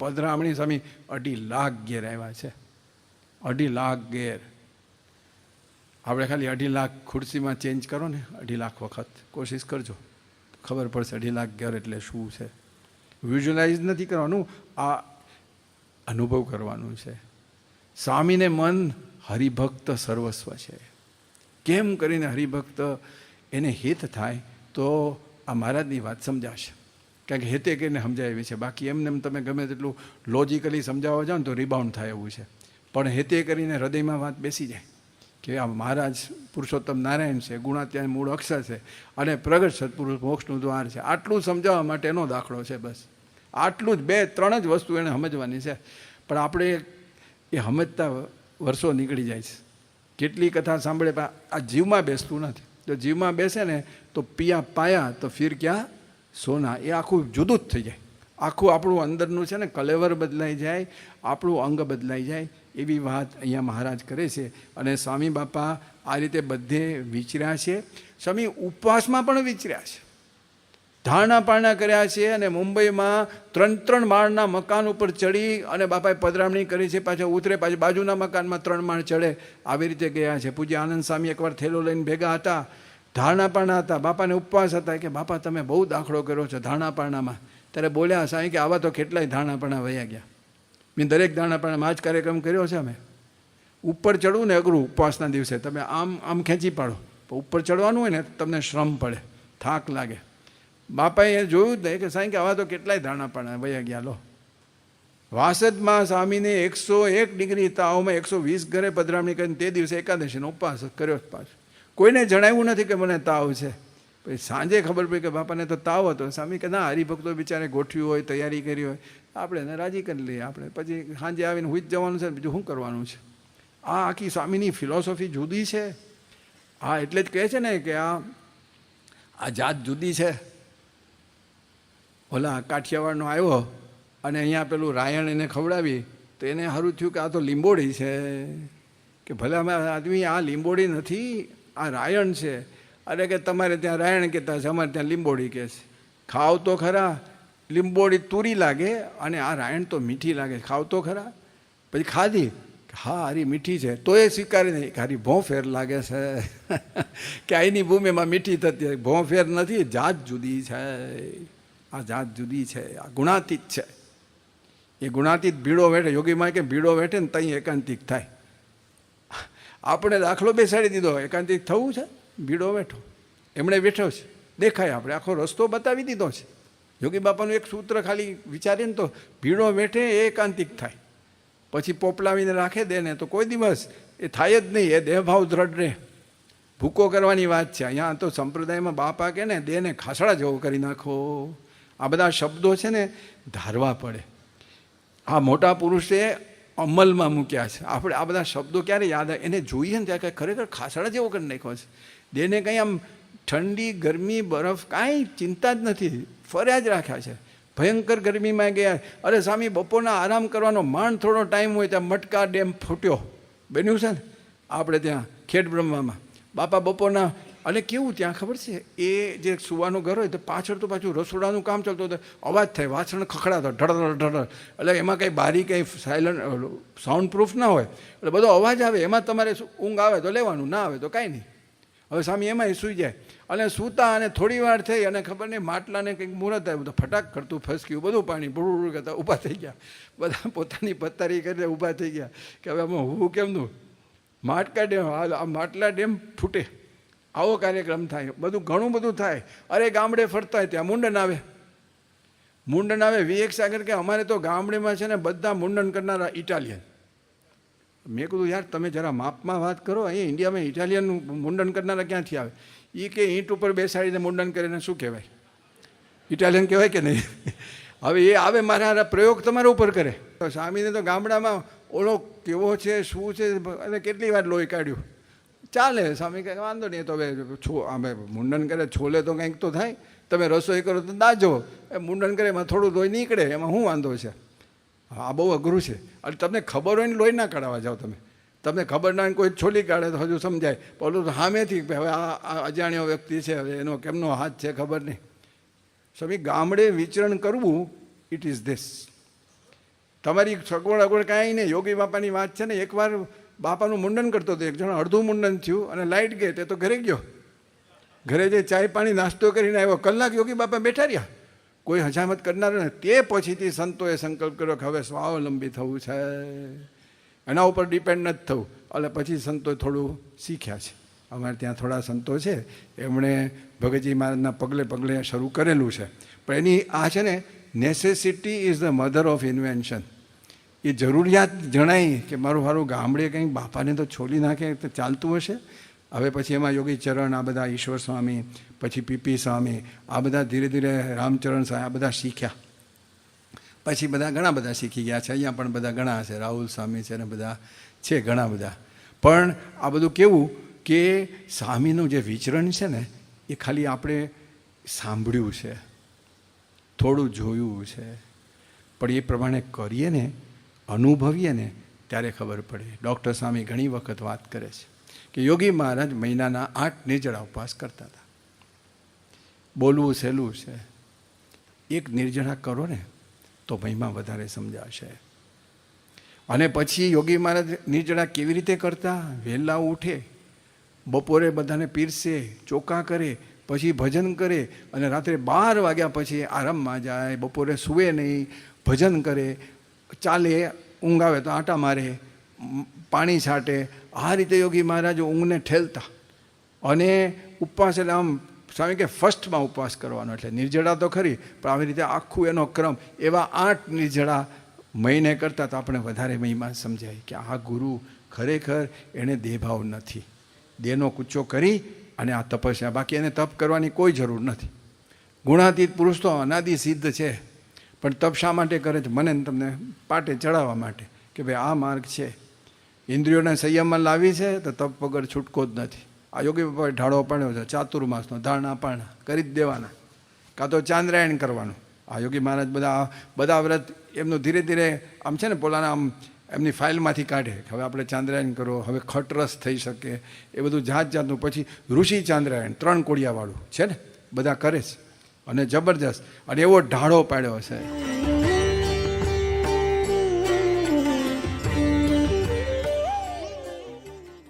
પધરામણી સ્વામી અઢી લાખ ઘેર આવ્યા છે. અઢી લાખ ઘેર. આપણે ખાલી અઢી લાખ ખુરશીમાં ચેન્જ કરો ને, અઢી લાખ વખત. કોશિશ કરજો. ખબર પડશે અઢી લાખ ઘેર એટલે શું છે. વિઝ્યુલાઇઝ નથી કરવાનું, આ અનુભવ કરવાનું છે. સ્વામીને મન હરિભક્ત સર્વસ્વ છે. કેમ કરીને હરિભક્ત એને હિત થાય, તો આ મહારાજની વાત સમજાશે. કારણ કે હેતે કરીને સમજાવી છે. બાકી એમને એમ તમે ગમે તેટલું લોજિકલી સમજાવવા જાઓ ને તો રિબાઉન્ડ થાય એવું છે. પણ હેતે કરીને હૃદયમાં વાત બેસી જાય કે આ મહારાજ પુરુષોત્તમ નારાયણ છે ગુણાત્યાન મૂળ અક્ષર છે અને પ્રગટ સત્પુરુષ મોક્ષનું દ્વાર છે. આટલું સમજાવવા માટેનો દાખલો છે બસ. આટલું જ બે ત્રણ જ વસ્તુ એને સમજવાની છે. પણ આપણે એ સમજતા વર્ષો નીકળી જાય છે. કેટલી કથા સાંભળે પણ આ જીવમાં બેસતું નથી. જો જીવમાં બેસે ને તો પિયા પાયા તો ફીર ક્યાં સોના, એ આખું જુદું જ થઈ જાય. આખું આપણું અંદરનું છે ને કલેવર બદલાઈ જાય, આપણું અંગ બદલાઈ જાય, એવી વાત અહીંયા મહારાજ કરે છે. અને સ્વામી બાપા આ રીતે બધે વિચર્યા છે. સ્વામી ઉપવાસમાં પણ વિચર્યા છે. ધારણા પારણા કર્યા છે અને મુંબઈમાં ત્રણ ત્રણ માળના મકાન ઉપર ચડી અને બાપાએ પધરામણી કરી છે, પાછા ઉતરે, પાછા બાજુના મકાનમાં ત્રણ માળ ચડે, આવી રીતે ગયા છે. પૂજ્ય આનંદ સ્વામી એકવાર થેલો લઈને ભેગા હતા. ધારણા પારણા હતા. બાપાને ઉપવાસ હતા કે, બાપા, તમે બહુ દાખલો કર્યો છો ધારણા પારણામાં ત્યારે બોલ્યા, સાંઈ કે આવા તો કેટલાય ધારણાપાણા વયા ગયા. મેં દરેક ધારણા પારણામાં આ જ કાર્યક્રમ કર્યો છે અમે. ઉપર ચડવું ને અઘરું ઉપવાસના દિવસે. તમે આમ આમ ખેંચી પાડો. ઉપર ચડવાનું હોય ને તમને શ્રમ પડે. થાક લાગે. બાપાએ જોયું જ કે, સાંઈ કે આવા તો કેટલાય ધારણા પાણા વયા ગયા, લો. વાસદમાં સ્વામીને એકસો એક ડિગ્રી તાવમાં એકસો વીસ ઘરે પધરામણી કરીને તે દિવસે એકાદશીનો ઉપવાસ કર્યો જ પાછો. કોઈને જણાવ્યું નથી કે મને તાવ છે. પછી સાંજે ખબર પડી કે બાપાને તો તાવ હતો. સ્વામી કે ના હરિભક્તો બિચારે ગોઠવ્યું હોય, તૈયારી કરી હોય. આપણે એને રાજી કરી લઈએ. આપણે પછી સાંજે આવીને હુઈ જ જવાનું છે બીજું શું કરવાનું છે? આ આખી સ્વામીની ફિલોસોફી જુદી છે. હા એટલે જ કહે છે ને કે આ આ જાત જુદી છે. ઓલા કાઠિયાવાડનો આવ્યો અને અહીંયા પેલું રાયણ એને ખવડાવી, તો એને સારું થયું કે આ તો લીંબોડી છે. કે ભલે અમે આદમી આ લીંબોડી નથી. આ રાયણ છે. અરે કે તમારે ત્યાં રાયણ કહેતા છે અમારે ત્યાં લીંબોડી કહે છે. ખાવ તો ખરા લીંબોડી તુરી લાગે અને આ રાયણ તો મીઠી લાગે, ખાવ તો ખરા. પછી ખાધી, હા, હારી મીઠી છે. તો એ સ્વીકારી નહીં હારી ભોં ફેર લાગે છે. કે અહીંની ભૂમિમાં મીઠી થતી ભોં ફેર નથી, જાત જુદી છે. આ જાત જુદી છે, આ ગુણાતીત છે. એ ગુણાતીત ભીડો વેઠે યોગીમાં કે ભીડો વેઠે ને ત્યાં એકાંતિક થાય. આપણે દાખલો બેસાડી દીધો, એકાંતિક થવું છે ભીડો વેઠો એમણે બેઠો છે. દેખાય આપણે, આખો રસ્તો બતાવી દીધો છે. યોગી બાપાનું એક સૂત્ર ખાલી વિચારીએ ને તો ભીડો વેઠે એ એકાંતિક થાય. પછી પોપલાવીને રાખે દે ને તો કોઈ દિવસ એ થાય જ નહીં, એ દેહભાવ દ્રઢ રહે. ભૂકો કરવાની વાત છે. અહીંયા તો સંપ્રદાયમાં બાપા કે ને દેહને ખાસડા જેવો કરી નાખો. આ બધા શબ્દો છે ને, ધારવા પડે. આ મોટા પુરુષે અમલમાં મૂક્યા છે. આપણે આ બધા શબ્દો ક્યારે યાદ આવે? એને જોઈએ ને ત્યાં કંઈ ખરેખર ખાસડા જેવો કરી નાખ્યો છે જેને કંઈ આમ ઠંડી, ગરમી, બરફ કાંઈ ચિંતા જ નથી. ફર્યા જ રાખ્યા છે. ભયંકર ગરમીમાં ગયા. અરે સ્વામી, બપોરના આરામ કરવાનો માંડ થોડો ટાઈમ હોય ત્યાં મટકા ડેમ ફૂટ્યો. બન્યું છે ને? આપણે ત્યાં ખેડ બ્રહ્મામાં. બાપા, બપોરના અને કેવું ત્યાં ખબર છે? એ જે સુવાનું ઘર હોય તો પાછળ તો પાછું રસોડાનું કામ ચાલતું હતું. અવાજ થાય, વાસણ ખખડાતો, ઢળ ઢળ એટલે એમાં કંઈ બારી કંઈ સાયલન્ટ સાઉન્ડ પ્રૂફ ના હોય. એટલે બધો અવાજ આવે, એમાં તમારે ઊંઘ આવે તો લેવાનું, ના આવે તો કાંઈ નહીં. હવે સામે એમાંય સૂઈ જાય. અને સૂતા અને થોડી વાર થઈ અને ખબર નહીં, માટલાને કંઈક મુહૂર્ત આવ્યું તો ફટાક કરતું ફસક્યું, બધું પાણી બુડું કરતા ઊભા થઈ ગયા. બધા પોતાની પથ્થારી કરીને ઊભા થઈ ગયા. કે હવે આમાં હું કેમનું? માટકા ડેમ આ માટલા ડેમ ફૂટે. આવો કાર્યક્રમ થાય. બધું ઘણું બધું થાય. અરે, ગામડે ફરતા હોય ત્યાં મુંડન આવે. મુંડન આવે. વિવેક સાગર કે અમારે તો ગામડેમાં છે ને બધા મુંડન કરનારા ઇટાલિયન. મેં કીધું, યાર, તમે જરા માપમાં વાત કરો. અહીંયા ઇન્ડિયામાં ઇટાલિયન મુંડન કરનારા ક્યાંથી આવે? એ કે, ઈંટ ઉપર બેસાડીને મુંડન કરીને શું કહેવાય? ઇટાલિયન કહેવાય કે નહીં? હવે એ આવે, મારા પ્રયોગ તમારા ઉપર કરે. તો સ્વામીને તો ગામડામાં ઓળો કેવો છે, શું છે, અને કેટલી વાર લોહી કાઢ્યું? ચાલે, સ્વામી કંઈ વાંધો નહીં તો હવે અમે મુંડન કરે, છોલે તો કંઈક તો થાય. તમે રસોઈ કરો તો દાજો. એ મુંડન કરે, એમાં થોડું લોહી નીકળે, એમાં શું વાંધો છે? આ બહુ અઘરું છે. અને તમને ખબર હોય ને, લોહી ના કાઢવા જાઓ તમે. તમને ખબર ના કોઈ છોલી કાઢે તો હજુ સમજાય. પેલું તો સામેથી હવે આ આ અજાણ્યો વ્યક્તિ છે, હવે એનો કેમનો હાથ છે ખબર નહીં. સ્વામી, ગામડે વિચરણ કરવું ઇટ ઇઝ ધીસ તમારી સગવડ અગવડ કાંઈ નહીં. યોગી બાપાની વાત છે ને, એકવાર બાપાનું મુંડન કરતો હતો એક જણ, અડધું મુંડન થયું અને લાઇટ ગઈ તે તો ઘરે ગયો. ઘરે જે ચાય પાણી નાસ્તો કરીને આવ્યો. કલાક યોગી બાપા બેઠા રહ્યા. કોઈ હજામત કરનાર ને તે પછીથી સંતોએ સંકલ્પ કર્યો કે હવે સ્વાવલંબી થવું છે. એના ઉપર ડિપેન્ડ નથી થવું. એટલે પછી સંતોએ થોડું શીખ્યા છે. અમારે ત્યાં થોડા સંતો છે. એમણે ભગતજી મહારાજના પગલે પગલે શરૂ કરેલું છે. પણ એની આ છે ને necessity is the mother of invention એ જરૂરિયાત જણાય કે મારું મારું ગામડે કંઈક બાપાને તો છોડી નાખે તો ચાલતું હશે. હવે પછી એમાં યોગી ચરણ, આ બધા ઈશ્વર સ્વામી, પછી પીપી સ્વામી, આ બધા ધીરે ધીરે રામચરણ સ્વામી, આ બધા શીખ્યા. પછી બધા ઘણા બધા શીખી ગયા છે. અહીંયા પણ બધા ઘણા છે રાહુલ સ્વામી છે ને બધા છે ઘણા બધા. પણ આ બધું કેવું કે સ્વામીનું જે વિચરણ છે ને, એ ખાલી આપણે સાંભળ્યું છે. થોડું જોયું છે. પણ એ પ્રમાણે કરીએ ને અનુભવીએ ને ત્યારે ખબર પડે. ડૉક્ટર સ્વામી ઘણી વખત વાત કરે છે કે યોગી મહારાજ મહિનાના આઠ નિર્જળા ઉપવાસ કરતા હતા. બોલવું સહેલું છે. એક નિર્જળા કરો ને તો મહિમા વધારે સમજાશે. અને પછી યોગી મહારાજ નિર્જળા કેવી રીતે કરતા? વહેલા ઉઠે, બપોરે બધાને પીરસે ચોકા કરે, પછી ભજન કરે અને રાત્રે બાર વાગ્યા પછી આરામમાં જાય, બપોરે સૂવે નહીં, ભજન કરે ચાલે, ઊંઘ આવે તો આંટા મારે, પાણી છાંટે. આ રીતે યોગી મહારાજ ઊંઘને ઠેલતા. અને ઉપવાસ એટલે આમ સ્વામી કે ફર્સ્ટમાં ઉપવાસ કરવાનો એટલે નિર્જળા તો ખરી, પણ આવી રીતે આખું એનો ક્રમ, એવા આઠ નિર્જળા મહિને કરતા તો આપણે વધારે મહિમા સમજાય કે આ ગુરુ ખરેખર એણે દેહભાવ નથી. દેહનો કૂચો કરી અને આ તપસ્યા. બાકી એને તપ કરવાની કોઈ જરૂર નથી. ગુણાતીત પુરુષ તો અનાદિ સિદ્ધ છે. પણ તપ શા માટે કરે છે? મને તમને પાટે ચડાવવા માટે કે ભાઈ આ માર્ગ છે. ઇન્દ્રિયોને સંયમમાં લાવી છે તો તપ વગર છૂટકો જ નથી. આ યોગી બાપાએ ઢાળો પાડ્યો છે ચાતુર્માસનો ધારણા પારણા કરી જ દેવાના. કાં તો ચાંદ્રાયણ કરવાનું. આ યોગી મહારાજ બધા બધા વ્રત એમનું ધીરે ધીરે આમ છે ને પોલાના આમ એમની ફાઇલમાંથી કાઢે હવે આપણે ચાંદ્રાયણ કરો, હવે ખટરસ થઈ શકે, એ બધું જાત જાતનું. પછી ઋષિ ચાંદ્રાયણ, ત્રણ કોડિયાવાળું છે ને? બધા કરે છે. અને જબરજસ્ત. અને એવો ઢાળો પાડ્યો છે